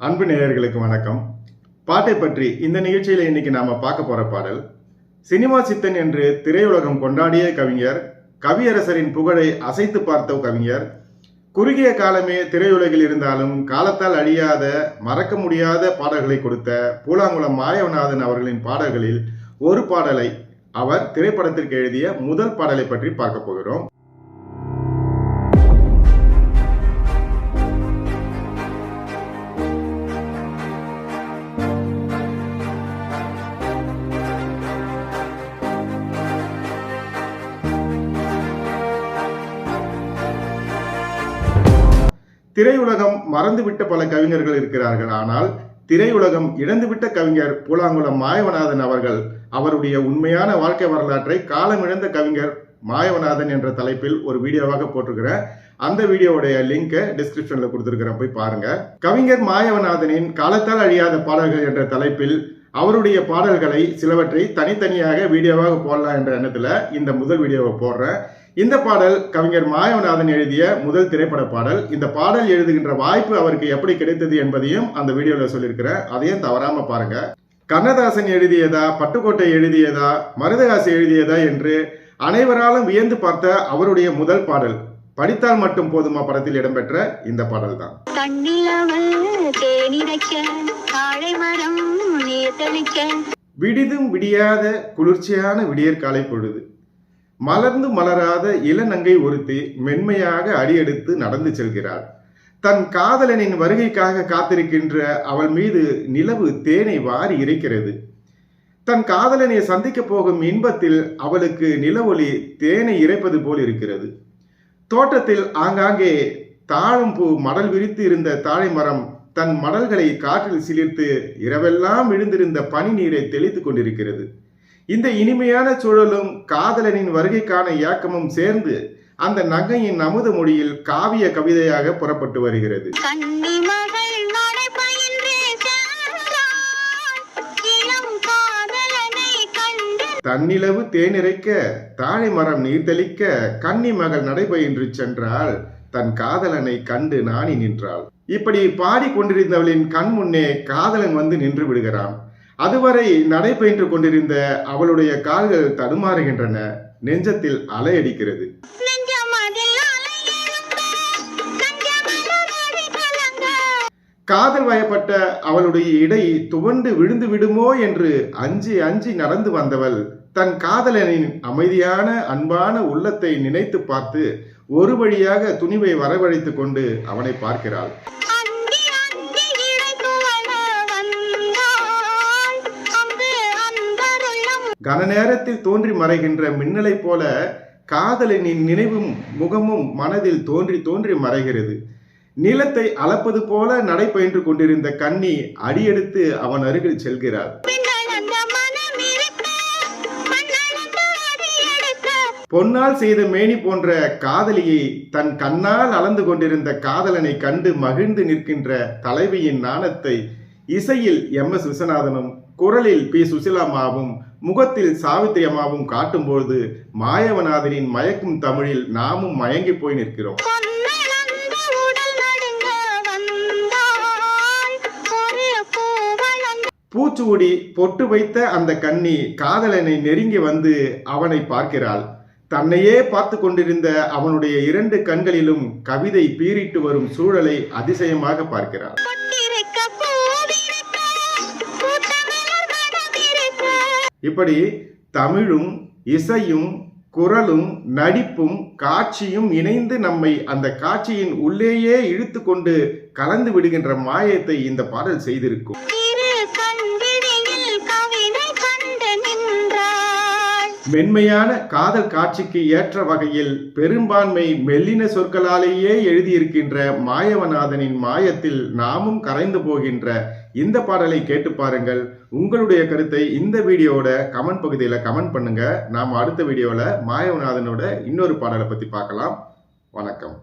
அன்பு நேயர்களுக்கு வணக்கம். பாட்டை பற்றி இந்த நிகழ்ச்சியில் இன்னைக்கு நாம பார்க்க போற பாடல் சினிமா சித்தன் என்று திரையுலகம் கொண்டாடிய கவிஞர் கவியரசரின் புகழை அசைத்து பார்த்த கவிஞர் குறுகிய காலமே திரையுலகில் இருந்தாலும் காலத்தால் அழியாத மறக்க முடியாத பாடல்களை கொடுத்த பூலாங்குளம் மாயவநாதன் அவர்களின் பாடல்களில் ஒரு பாடலை அவர் திரைப்படத்திற்கு எழுதிய முதல் பாடலை பற்றி பார்க்க போகிறோம். திரையுலகம் மறந்துவிட்ட பல கவிஞர்கள் இருக்கிறார்கள். ஆனால் திரையுலகம் இழந்துவிட்ட கவிஞர் பூலாங்குளம் மாயவநாதன் அவர்கள் அவருடைய உண்மையான வாழ்க்கை வரலாற்றை காலமிழந்த கவிஞர் மாயவநாதன் என்ற தலைப்பில் ஒரு வீடியோவாக போட்டிருக்கிறேன். அந்த வீடியோவுடைய லிங்கை டிஸ்கிரிப்ஷன்ல கொடுத்துருக்கிறேன். போய் பாருங்க. கவிஞர் மாயவநாதனின் காலத்தால் அழியாத பாடல்கள் என்ற தலைப்பில் அவருடைய பாடல்களை சிலவற்றை தனித்தனியாக வீடியோவாக போடலாம் என்ற எண்ணத்துல இந்த முதல் வீடியோவை போடுறேன். இந்த பாடல் கவிஞர் மாயவநாதன் எழுதிய முதல் திரைப்பட பாடல். இந்த பாடல் எழுதுகின்ற வாய்ப்பு அவருக்கு எப்படி கிடைத்தது என்பதையும் அந்த வீடியோல சொல்லியிருக்கிறேன் அதையும் தவறாம பாருங்க. கண்ணதாசன் எழுதியதா பட்டுக்கோட்டை எழுதியதா மருதகாசி எழுதியதா என்று அனைவராலும் வியந்து பார்த்த அவருடைய முதல் பாடல். படித்தால் மட்டும் போதுமா படத்தில் இடம்பெற்ற இந்த பாடல் தான். விடிதும் விடியாத குளிர்ச்சியான விடியற் காலை பொழுது. மலர்ந்து மலராத இளநங்கை ஒருத்தி மென்மையாக அடியெடுத்து நடந்து செல்கிறாள். தன் காதலனின் வருகைக்காக காத்திருக்கின்ற அவள் மீது நிலவு தேனை வாரி இறைக்கிறது. தன் காதலனை சந்திக்க போகும் இன்பத்தில் அவளுக்கு நிலவொளி தேனை இறைப்பது போல் இருக்கிறது. தோட்டத்தில் ஆங்காங்கே தாழம்பூ மடல் விரித்து இருந்த தாழை மரம் தன் மடல்களை காற்றில் சிலிர்த்து இரவெல்லாம் விழுந்திருந்த பனி நீரை தெளித்துக் கொண்டிருக்கிறது. இந்த இனிமையான சூழலும் காதலனின் வருகைக்கான இயக்கமும் சேர்ந்து அந்த நகையின் அமுத மொழியில் காவிய கவிதையாக புறப்பட்டு வருகிறது. தன்னிலவு தேனிறைக்க தாழை மரம் நீர் தெளிக்க கன்னி மகள் நடைபயின்று சென்றால் தன் காதலனை கண்டு நாணி நின்றாள். இப்படி பாடிக்கொண்டிருந்தவளின் கண் முன்னே காதலன் வந்து நின்று விடுகிறான். அதுவரை நடைபெற்று கொண்டிருந்த அவளுடைய கால்கள் தடுமாறுகின்றன. நெஞ்சத்தில் அலையடிக்கிறது காதல் வயப்பட்ட அவளுடைய இடை துவண்டு விழுந்து விடுமோ என்று அஞ்சி அஞ்சி நடந்து வந்தவள் தன் காதலனின் அமைதியான அன்பான உள்ளத்தை நினைத்து பார்த்து ஒரு வழியாக துணிவை வரவழைத்துக் கொண்டு அவனை பார்க்கிறாள். கன நேரத்தில் தோன்றி மறைகின்ற மின்னலைப் போல காதலனின் நினைவும் முகமும் மனதில் தோன்றி தோன்றி மறைகிறது. நிலத்தை அளப்பது போல நடைபயின்று கொண்டிருந்த கன்னி அடியெடுத்து அவன் அருகில் செல்கிறார் பொன்னால் செய்த மேனி போன்ற காதலியை தன் கண்ணால் அளந்து கொண்டிருந்த காதலனை கண்டு மகிழ்ந்து நிற்கின்ற தலைவியின் நாணத்தை இசையில் எம் எஸ் விஸ்வநாதனும் குரலில் பி சுசிலாமாவும் முகத்தில் சாவித்திரி அம்மாவும் காட்டும்போது மாயவநாதனின் மயக்கும் தமிழில் நாமும் மயங்கி போய் நிற்கிறோம். பூச்சூடி பொட்டு வைத்த அந்த கன்னி காதலனை நெருங்கி வந்து அவனை பார்க்கிறாள். தன்னையே பார்த்து கொண்டிருந்த அவனுடைய இரண்டு கண்களிலும் கவிதை பீறிட்டு வரும் சூழலை அதிசயமாக பார்க்கிறாள். இப்படி தமிழும் இசையும் குரலும் நடிப்பும் காட்சியும் இணைந்து நம்மை அந்த காட்சியின் உள்ளேயே இழுத்து கொண்டு கலந்து விடுகின்ற மாயத்தை இந்த பாடல் செய்திருக்கும். மென்மையான காதல் காட்சிக்கு ஏற்ற வகையில் பெரும்பான்மை மெல்லின சொற்களாலேயே எழுதியிருக்கின்ற மாயவநாதனின் மாயத்தில் நாமும் கரைந்து போகின்ற இந்த பாடலை கேட்டு பாருங்கள். உங்களுடைய கருத்தை இந்த வீடியோவோட கமெண்ட் பகுதியில் கமெண்ட் பண்ணுங்க. நாம் அடுத்த வீடியோவில் மாயவநாதனோட இன்னொரு பாடலை பற்றி பார்க்கலாம். வணக்கம்.